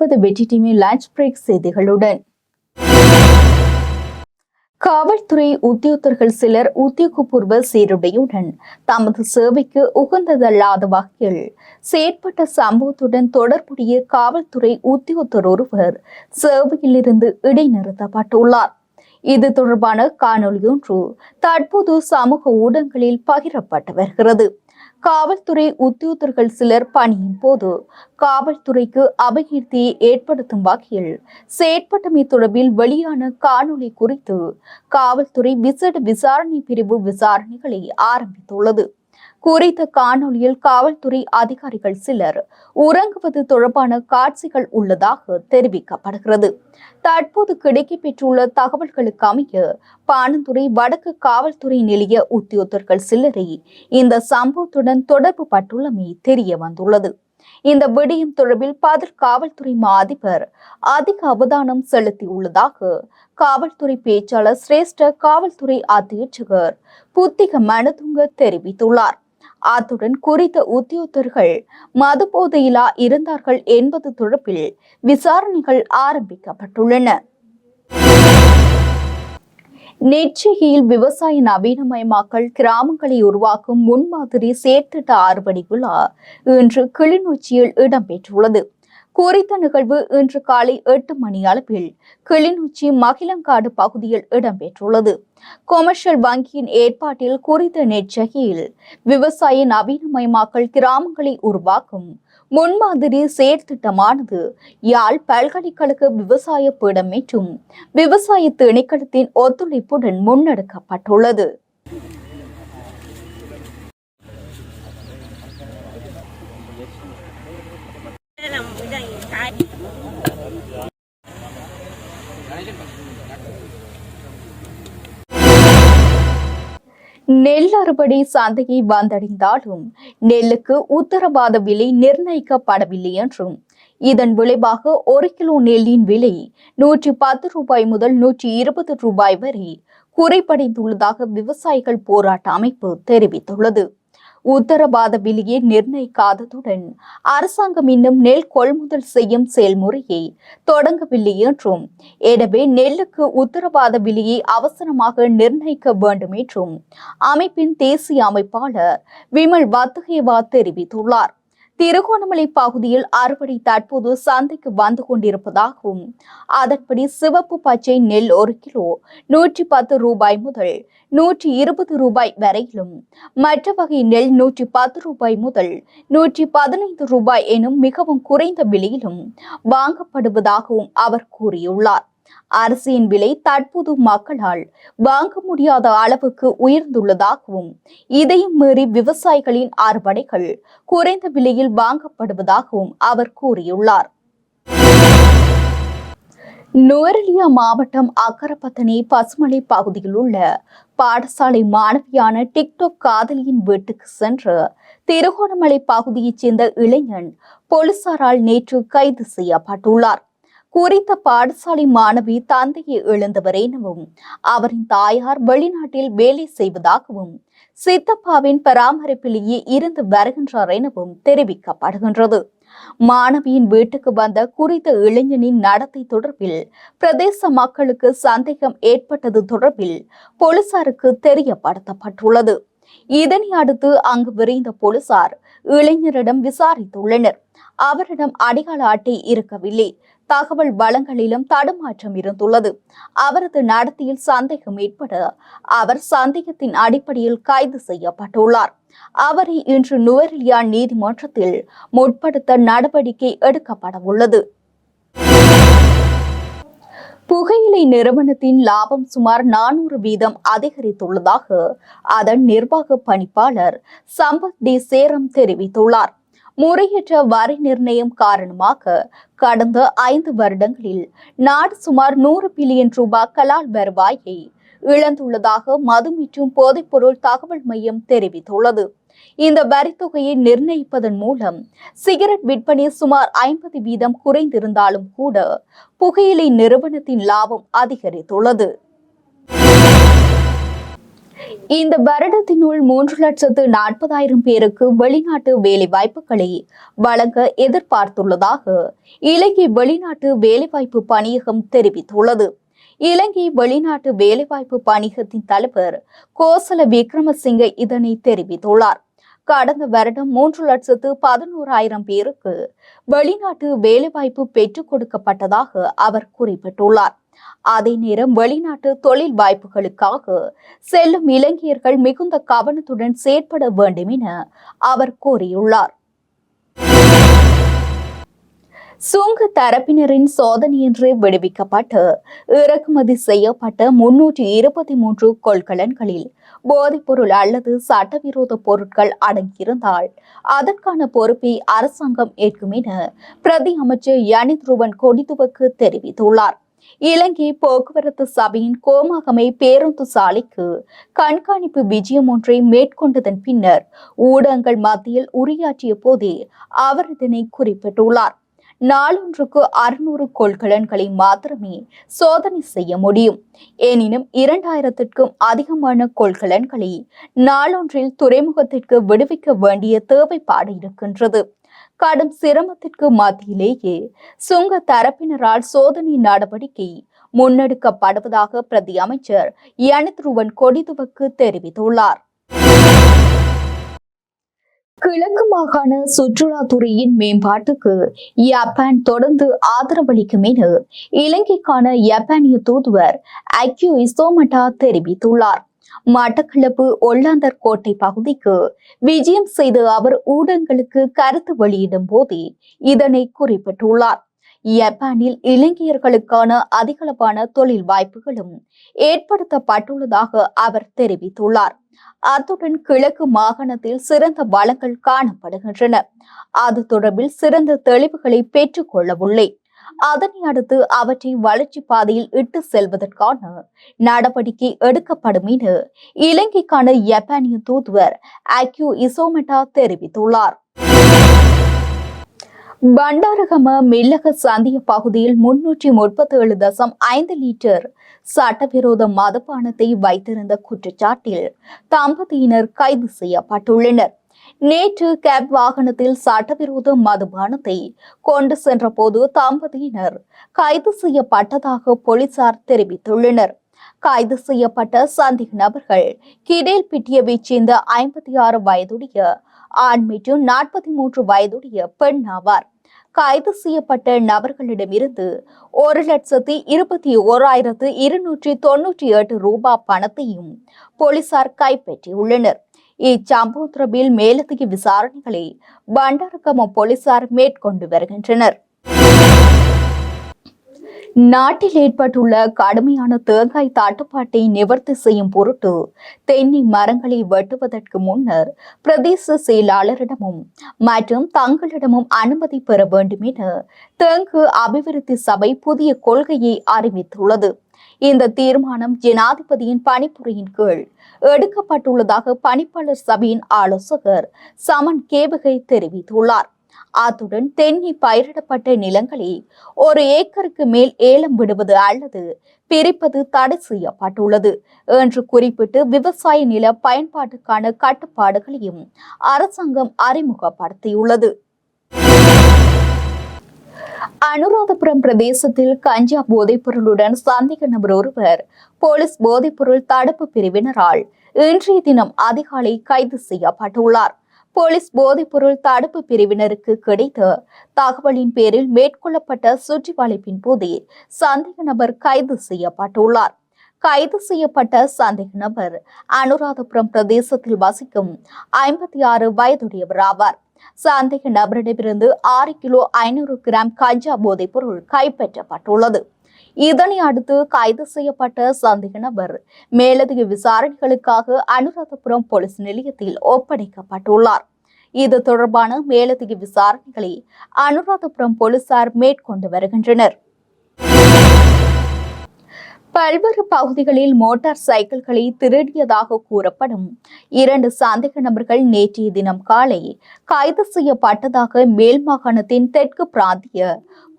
நீங்கள் வெற்றி TV lunch break செய்திகளுடன். காவல்துறை உத்தியோகத்தர்கள் சிலர் உத்தியோகபூர்வ சீருடையுடன் தமது சேவைக்கு உகந்ததல்லாத வகையில் செயற்பட்ட சம்பவத்துடன் தொடர்புடைய காவல்துறை உத்தியோகத்தர் ஒருவர் சேவையிலிருந்து இடைநிறுத்தப்பட்டுள்ளார். இது தொடர்பான காணொலியொன்று தற்போது சமூக ஊடகங்களில் பகிரப்பட்டு வருகிறது. காவல்துறை உத்தியோகர்கள் சிலர் பணியின் போது காவல்துறைக்கு அபகீர்த்தியை ஏற்படுத்தும் வகையில் செயற்பட்டமை தொடர்பில் வெளியான காணொலி குறித்து காவல்துறை விசேட விசாரணை பிரிவு விசாரணைகளை ஆரம்பித்துள்ளது. குறித்த காணொளியில் காவல்துறை அதிகாரிகள் சிலர் உறங்குவது தொடர்பான காட்சிகள் உள்ளதாக தெரிவிக்கப்படுகிறது. தற்போது கிடைக்கப்பெற்றுள்ள தகவல்களுக்கு அமைய பாணந்துறை வடக்கு காவல்துறை நிலைய உத்தியோகர்கள் சிலரை இந்த சம்பவத்துடன் தொடர்பு பட்டுள்ளமை தெரிய வந்துள்ளது. இந்த விடயம் தொடர்பில் பதில் காவல்துறை மா அதிபர் அதிக அவதானம் செலுத்தியுள்ளதாக காவல்துறை பேச்சாளர் சிரேஷ்ட காவல்துறை அத்தியட்சகர் புத்திக மனதுங்க தெரிவித்துள்ளார். அத்துடன் குறித்த உத்தியோகர்கள் மது போதையிலா இருந்தார்கள் என்பது தொடர்பில் விசாரணைகள் ஆரம்பிக்கப்பட்டுள்ளன. நெற்றிகையில் விவசாய நவீனமயமாக்கல் கிராமங்களை உருவாக்கும் முன்மாதிரி செயற்திட்ட அறுவடை விழா இன்று கிளிநொச்சியில் இடம்பெற்றுள்ளது. குறித்த நிகழ்வு இன்று காலை எட்டு மணி அளவில் கிளிநொச்சி மகிழங்காடு பகுதியில் இடம்பெற்றுள்ளது. கொமர்ஷியல் வங்கியின் ஏற்பாட்டில் குறித்த நெச்சகையில் விவசாய நவீனமயமாக்கல் கிராமங்களை உருவாக்கும் முன்மாதிரி செயற்திட்டமானது யாழ் பல்கலைக்கழக விவசாய பீடம் மற்றும் விவசாய திணைக்களத்தின் ஒத்துழைப்புடன் முன்னெடுக்கப்பட்டுள்ளது. நெல் அறுவடை சந்தையை வந்தடைந்தாலும் நெல்லுக்கு உத்தரவாத விலை நிர்ணயிக்கப்படவில்லை என்றும் இதன் விளைவாக ஒரு கிலோ நெல்லின் விலை நூற்றி பத்து ரூபாய் முதல் நூற்றி இருபது ரூபாய் வரை குறைபடைந்துள்ளதாக விவசாயிகள் போராட்ட அமைப்பு தெரிவித்துள்ளது. உத்தரவாத விலையை நிர்ணயிக்காததுடன் அரசாங்கம் இன்னும் நெல் கொள்முதல் செய்யும் செயல்முறையை தொடங்கவில்லை என்றும் எனவே நெல்லுக்கு உத்தரவாத விலையை அவசரமாக நிர்ணயிக்க வேண்டும் என்றும் அமைப்பின் தேசிய அமைப்பாளர் விமல் வத்தகேவா தெரிவித்துள்ளார். திருகோணமலை பகுதியில் அறுவடை தற்போது சந்தைக்கு வந்து கொண்டிருப்பதாகவும் அதன்படி சிவப்பு பச்சை நெல் ஒரு கிலோ நூற்றி பத்து ரூபாய் முதல் நூற்றி இருபது ரூபாய் வரையிலும் மற்ற வகை நெல் நூற்றி பத்து ரூபாய் முதல் நூற்றி பதினைந்து ரூபாய் எனும் மிகவும் குறைந்த விலையிலும் வாங்கப்படுவதாகவும் அவர் கூறியுள்ளார். அரிசியின் விலை தற்போது மக்களால் வாங்க முடியாத அளவுக்கு உயர்ந்துள்ளதாகவும் இதையும் மீறி விவசாயிகளின் அறுவடைகள் குறைந்த விலையில் வாங்கப்படுவதாகவும் அவர் கூறியுள்ளார். நுவரெலியா மாவட்டம் அக்கரப்பத்தனி பசுமலை பகுதியில் உள்ள பாடசாலை மாணவியான டிக்டாக் காதலியின் வீட்டுக்கு சென்று திருகோணமலை பகுதியைச் சேர்ந்த இளைஞன் போலீசாரால் நேற்று கைது செய்யப்பட்டுள்ளார். குறித்த பாடசாலை மாணவி தந்தையை இழந்தவர் எனவும் அவரின் தாயார் வெளிநாட்டில் வேலை செய்வதாகவும் சித்தப்பாவின் பராமரிப்பிலேயே இருந்து வருகின்றார் எனவும் தெரிவிக்கப்படுகின்றது. மாணவியின் வீட்டுக்கு வந்த குறித்த இளைஞனின் நடத்தை தொடர்பில் பிரதேச மக்களுக்கு சந்தேகம் ஏற்பட்டது தொடர்பில் போலீசாருக்கு தெரியப்படுத்தப்பட்டுள்ளது. இதனை அடுத்து அங்கு விரைந்த போலீசார் இளைஞரிடம் விசாரித்துள்ளனர். அவரிடம் அடையாள அட்டை இருக்கவில்லை. தகவல் வளங்களிலும் தடுமாற்றம் இருந்துள்ளது. அவரது நடத்தையில் சந்தேகம் ஏற்பட அவர் சந்தேகத்தின் அடிப்படையில் கைது செய்யப்பட்டுள்ளார். அவரை இன்று நுவரெலியா நீதிமன்றத்தில் முற்படுத்த நடவடிக்கை எடுக்கப்பட உள்ளது. புகையிலை நிறுவனத்தின் லாபம் சுமார் நானூறு வீதம் அதிகரித்துள்ளதாக அதன் நிர்வாக பணிப்பாளர் சம்பத் டி சேரம் தெரிவித்துள்ளார். முறையற்ற வரி நிர்ணயம் காரணமாக கடந்த ஐந்து வருடங்களில் நாடு சுமார் நூறு பில்லியன் ரூபாய் கலால் வருவாயை இழந்துள்ளதாக மது மற்றும் போதைப்பொருள் தகவல் மையம் தெரிவித்துள்ளது. இந்த வரித்தொகையை நிர்ணயிப்பதன் மூலம் சிகரெட் விற்பனை சுமார் ஐம்பது வீதம் குறைந்திருந்தாலும் கூட புகையிலை நிறுவனத்தின் லாபம் அதிகரித்துள்ளது. இந்த வருடத்தினுள் மூன்று லட்சத்து நாற்பதாயிரம் பேருக்கு வெளிநாட்டு வேலை வாய்ப்புகளை வழங்க எதிர்பார்த்துள்ளதாக இலங்கை வெளிநாட்டு வேலைவாய்ப்பு பணியகம் தெரிவித்துள்ளது. இலங்கை வெளிநாட்டு வேலைவாய்ப்பு பணியகத்தின் தலைவர் கோசல விக்ரமசிங்க இதனை தெரிவித்துள்ளார். கடந்த வருடம் மூன்று லட்சத்து பதினோராயிரம் பேருக்கு வெளிநாட்டு வேலைவாய்ப்பு பெற்றுக் கொடுக்கப்பட்டதாக அவர் குறிப்பிட்டுள்ளார். அதே நேரம் வெளிநாட்டு தொழில் வாய்ப்புகளுக்காக செல்லும் இளைஞர்கள் மிகுந்த கவனத்துடன் செயற்பட வேண்டும் என அவர் கூறியுள்ளார். சுங்க தரப்பினரின் சோதனையின்றி விடுவிக்கப்பட்டு இறக்குமதி செய்யப்பட்ட முன்னூற்றி இருபத்தி மூன்று கொள்கலன்களில் போதைப்பொருள் அல்லது சட்டவிரோத பொருட்கள் அடங்கியிருந்தால் அதற்கான பொறுப்பை அரசாங்கம் ஏற்கும் என பிரதி அமைச்சர் யனித்ருவன் கொடிதுவக்கு தெரிவித்துள்ளார். இலங்கை போக்குவரத்து சபையின் கோமாகமை பேருந்து சாலைக்கு கண்காணிப்பு விஜயம் ஒன்றை மேற்கொண்டதன் பின்னர் ஊடகங்கள் மத்தியில் உரையாற்றிய போதே அவர் இதனை குறிப்பிட்டுள்ளார். நாளொன்றுக்கு அறுநூறு கொள்கலன்களை மாத்திரமே சோதனை செய்ய முடியும். எனினும் இரண்டாயிரத்திற்கும் அதிகமான கொள்கலன்களை நாளொன்றில் துறைமுகத்திற்கு விடுவிக்க வேண்டிய தேவைப்பாடு இருக்கின்றது. கடும் சிரமத்திற்கு மத்தியிலேயே சுங்க தரப்பினரால் சோதனை நடவடிக்கை முன்னெடுக்கப்படுவதாக பிரதி அமைச்சர் யனத்ருவன் கொடிதுவக்கு தெரிவித்துள்ளார். கிழக்கு மாகாண சுற்றுலாத்துறையின் மேம்பாட்டுக்கு ஜப்பான் தொடர்ந்து ஆதரவளிக்கும் என இலங்கைக்கான ஜப்பானிய தூதுவர் அக்யூ இசோமட்டா தெரிவித்துள்ளார். மட்டக்களப்பு ஒல்லாந்தர் கோட்டை பகுதிக்கு விஜயம் செய்து அவர் ஊடகங்களுக்கு கருத்து வெளியிடும் போதே இதனை குறிப்பிட்டுள்ளார். ஜப்பானில் இலங்கையர்களுக்கான அதிகளவான தொழில் வாய்ப்புகளும் ஏற்படுத்தப்பட்டுள்ளதாக அவர் தெரிவித்துள்ளார். அத்துடன் கிழக்கு மாகாணத்தில் சிறந்த வளங்கள் காணப்படுகின்றன. அது தொடர்பில் சிறந்த தெளிவுகளை பெற்றுக் கொள்ளவுள்ளேன் அதனை அடுத்து அவற்றை வளர்ச்சி பாதையில் இட்டு செல்வதற்கான நடவடிக்கை எடுக்கப்படும் என இலங்கைக்கான ஜப்பானிய தூதுவர் அக்யூ இசோமெட்டா தெரிவித்துள்ளார். பண்டாரகம மில்லக சந்திய பகுதியில் முன்னூற்றி முப்பத்தி ஏழு தசம் ஐந்து லிட்டர் சட்டவிரோத மதுபானத்தை வைத்திருந்த குற்றச்சாட்டில் தம்பதியினர் கைது செய்யப்பட்டுள்ளனர். நேற்று கேப் வாகனத்தில் சட்டவிரோத மதுபானத்தை கொண்டு சென்ற போது தம்பதியினர் கைது செய்யப்பட்டதாக போலீசார் தெரிவித்துள்ளனர். கைது செய்யப்பட்ட சந்தேக நபர்கள் கிடையில் பிட்டியவைச் சேர்ந்த ஐம்பத்தி ஆறு வயதுடைய ஆண் மற்றும் நாற்பத்தி மூன்று வயதுடைய பெண் ஆவார். கைது செய்யப்பட்ட நபர்களிடமிருந்து ஒரு லட்சத்தி இருபத்தி ஓராயிரத்து இருநூற்றி தொன்னூற்றி எட்டு ரூபாய் பணத்தையும் போலீசார் கைப்பற்றியுள்ளனர். இச்சம்பவம் மேலதிக விசாரணைகளை பண்டாரகம போலீசார் மேற்கொண்டு வருகின்றனர் நாட்டில் ஏற்பட்டுள்ள கடுமையான தேங்காய் தட்டுப்பாட்டை நிவர்த்தி செய்யும் பொருட்டு தென்னை மரங்களை வெட்டுவதற்கு முன்னர் பிரதேச செயலாளரிடமும் மற்றும் தங்களிடமும் அனுமதி பெற வேண்டும் என தெங்கு அபிவிருத்தி சபை புதிய கொள்கையை அறிவித்துள்ளது இந்த தீர்மானம் ஜனாதிபதியின் பணிப்புரையின் கீழ் எடுக்கப்பட்டுள்ளதாக பணிப்பாளர் சபையின் ஆலோசகர் சமன் கேபகை தெரிவித்துள்ளார். அத்துடன் தென்னி பயிரிடப்பட்ட நிலங்களை ஒரு ஏக்கருக்கு மேல் ஏலம் விடுவது அல்லது பிரிப்பது தடை செய்யப்பட்டுள்ளது என்று குறிப்பிட்டு விவசாய நில பயன்பாட்டுக்கான கட்டுப்பாடுகளையும் அரசாங்கம் அறிமுகப்படுத்தியுள்ளது. அனுராதபுரம் பிரதேசத்தில் கஞ்சா போதைப்பொருளுடன் சந்தேக நபர் ஒருவர் போலீஸ் போதைப்பொருள் தடுப்பு பிரிவினரால் இன்றைய தினம் அதிகாலை கைது செய்யப்பட்டுள்ளார். போலீஸ் போதைப்பொருள் தடுப்பு பிரிவினருக்கு கிடைத்த தகவலின் பேரில் மேற்கொள்ளப்பட்ட சுற்றி வளைப்பின் போதே சந்தேக நபர் கைது செய்யப்பட்டுள்ளார். கைது செய்யப்பட்ட சந்தேக நபர். அனுராதபுரம் பிரதேசத்தில் வசிக்கும் ஐம்பத்தி ஆறு வயதுடையவர் ஆவார். சந்தேக நபரிடமிருந்து ஆறு கிலோ ஐநூறு கிராம் கஞ்சா போதைப் பொருள் கைப்பற்றப்பட்டுள்ளது. இதனை அடுத்து கைது செய்யப்பட்ட சந்தேக நபர் மேலதிக விசாரணைகளுக்காக அனுராதபுரம் போலீஸ் நிலையத்தில் ஒப்படைக்கப்பட்டுள்ளார். இது தொடர்பான மேலதிக விசாரணைகளை அனுராதபுரம் போலீசார் மேற்கொண்டு வருகின்றனர். பல்வேறு பகுதிகளில் மோட்டார் சைக்கிள்களை திருடியதாக கூறப்படும். இரண்டு சந்தேக நபர்கள் நேற்றைய தினம் காலை கைது செய்யப்பட்டதாக மேல் மாகாணத்தின் தெற்கு பிராந்திய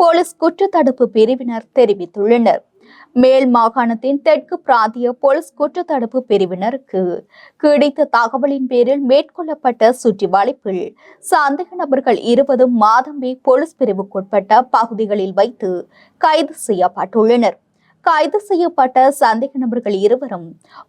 போலீஸ் குற்றத்தடுப்பு பிரிவினர் தெரிவித்துள்ளனர். மேல் மாகாணத்தின் தெற்கு பிராந்திய போலீஸ் குற்றத்தடுப்பு பிரிவினருக்கு கிடைத்த தகவலின் பேரில் மேற்கொள்ளப்பட்ட சுற்றி வளைப்பில் சந்தேக நபர்கள் இருபதும் மாதம்பே போலீஸ் பிரிவுக்குட்பட்ட பகுதிகளில் வைத்து கைது செய்யப்பட்டுள்ளனர். கைது செய்யப்பட்ட சந்தேக நபர்கள் இருவரும்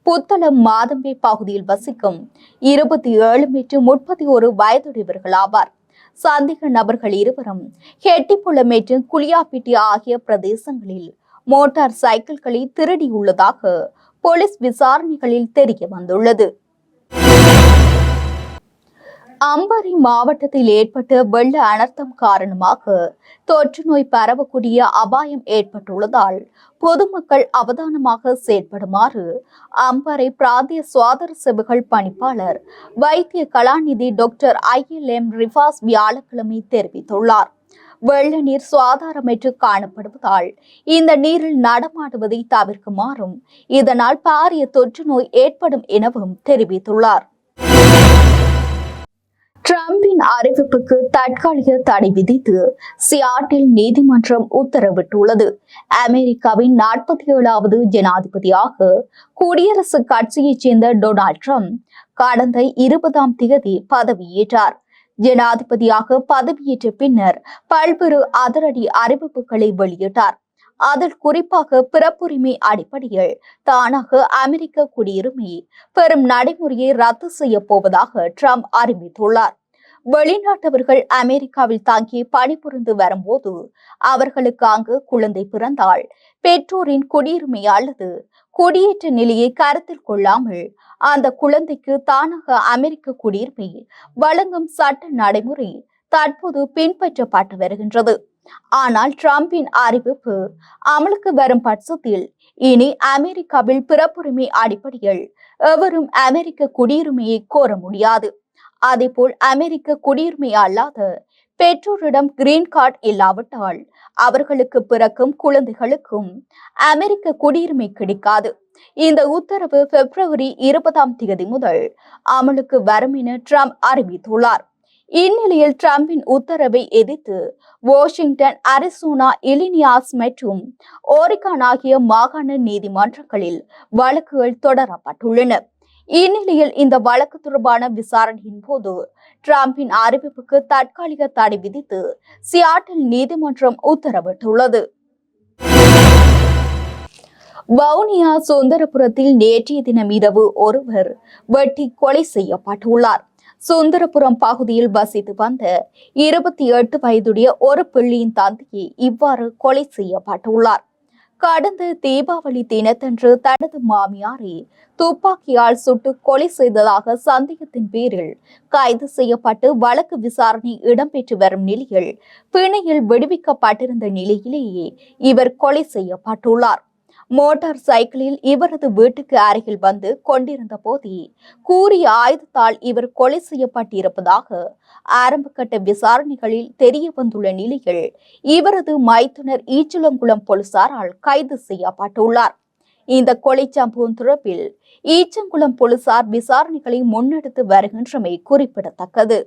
புத்தளம் மாதம்பே பகுதியில் வசிக்கும் இருபத்தி ஏழு மீட்டர் முப்பத்தி ஒரு வயதுடையவர்கள் ஆவார். சந்தேக நபர்கள் இருவரும் ஹெட்டிப்புலம் மற்றும் குளியாப்பிட்டி ஆகிய பிரதேசங்களில் மோட்டார் சைக்கிள்களை திருடியுள்ளதாக போலீஸ் விசாரணைகளில் தெரிய வந்துள்ளது. அம்பாறை மாவட்டத்தில் ஏற்பட்ட வெள்ள அனர்த்தம் காரணமாக தொற்று நோய் பரவக்கூடிய அபாயம் ஏற்பட்டுள்ளதால் பொதுமக்கள் அவதானமாக செயற்படுமாறு அம்பாறை பிராந்திய சுவாதார சேவைகள் பணிப்பாளர் வைத்திய கலாநிதி doctor I L M Rifas வியாழக்கிழமை தெரிவித்துள்ளார். வெள்ள நீர் என்று காணப்படுவதால் இந்த நீரில் நடமாடுவதை தவிர்க்குமாறும் இதனால் பாரிய தொற்று நோய் ஏற்படும் எனவும் தெரிவித்துள்ளார். டிரம்பின் அறிவிப்புக்கு தற்காலிக தடை விதித்து சியாட்டில் நீதிமன்றம் உத்தரவிட்டுள்ளது. அமெரிக்காவின் நாற்பத்தி ஏழாவது ஜனாதிபதியாக குடியரசுக் கட்சியைச் சேர்ந்த டொனால்ட் ட்ரம்ப் கடந்த இருபதாம் தேதி பதவியேற்றார். ஜனாதிபதியாக பதவியேற்ற பின்னர் பல்வேறு அதிரடி அறிவிப்புகளை வெளியிட்டார். அதில் குறிப்பாக பிறப்புரிமை அடிப்படையில் தானாக அமெரிக்க குடியுரிமை பெரும் நடைமுறையை ரத்து செய்ய போவதாக ட்ரம்ப் அறிவித்துள்ளார். வெளிநாட்டவர்கள் அமெரிக்காவில் தாங்கி பணிபுரிந்து வரும்போது அவர்களுக்கு அங்கு குழந்தை பிறந்தால் பெற்றோரின் குடியுரிமை அல்லது குடியேற்ற நிலையை கருத்தில் கொள்ளாமல் அந்த குழந்தைக்கு தானாக அமெரிக்க குடியுரிமை வழங்கும் சட்ட நடைமுறை தற்போது பின்பற்றப்பட்டு வருகின்றது. ஆனால் டிரம்பின் அறிவிப்பு அமலுக்கு வரும் பட்சத்தில் இனி அமெரிக்காவில் பிறப்புரிமை அடிப்படையில் எவரும் அமெரிக்க குடியுரிமையை கோர முடியாது. அதேபோல் அமெரிக்க குடியுரிமை அல்லாத பெற்றோரிடம் கிரீன் கார்டு இல்லாவிட்டால் அவர்களுக்கு பிறக்கும் குழந்தைகளுக்கும் அமெரிக்க குடியுரிமை கிடைக்காது. இந்த உத்தரவு பிப்ரவரி இருபதாம் தேதி முதல் அமலுக்கு வரும் என ட்ரம்ப் அறிவித்துள்ளார். இந்நிலையில் டிரம்பின் உத்தரவை எதிர்த்து வாஷிங்டன் அரிசோனா இலினியாஸ் மற்றும் ஓரிகான் ஆகிய மாகாண நீதிமன்றங்களில் வழக்குகள் தொடரப்பட்டுள்ளன. இந்நிலையில் இந்த வழக்கு தொடர்பான விசாரணையின் போது டிரம்பின் அறிவிப்புக்கு தற்காலிக தடை விதித்து சியாட்டில் நீதிமன்றம் உத்தரவிட்டுள்ளது. வவுனியா சுந்தரபுரத்தில் நேற்றைய தினம் இரவு ஒருவர் வெட்டி கொலை செய்யப்பட்டுள்ளார். சுந்தரபுரம் பகுதியில் வசித்து வந்த இருபத்தி எட்டு வயதுடைய ஒரு பிள்ளையின் தந்தையை இவ்வாறு கொலை செய்யப்பட்டுள்ளார். கடந்த தீபாவளி தினத்தன்று தனது மாமியாரை துப்பாக்கியால் சுட்டு கொலை செய்ததாக சந்தேகத்தின் பேரில் கைது செய்யப்பட்டு வழக்கு விசாரணை இடம்பெற்று வரும் நிலையில் பிணையில் விடுவிக்கப்பட்டிருந்த நிலையிலேயே இவர் கொலை செய்யப்பட்டுள்ளார். மோட்டார் சைக்கிளில் இவரது வீட்டுக்கு அருகில் வந்து கொண்டிருந்த போது கூறிய ஆயுதத்தால் இவர் கொலை செய்யப்பட்டிருப்பதாக ஆரம்பகட்ட விசாரணைகளில் தெரிய வந்துள்ள நிலையில் இவரது மைத்துனர் ஈச்சலங்குளம் போலீசாரால் கைது செய்யப்பட்டுள்ளார். இந்த கொலை சம்பவம் தொடர்பில் ஈச்சங்குளம் போலீசார் விசாரணைகளை முன்னெடுத்து வருகின்றமை குறிப்பிடத்தக்கது.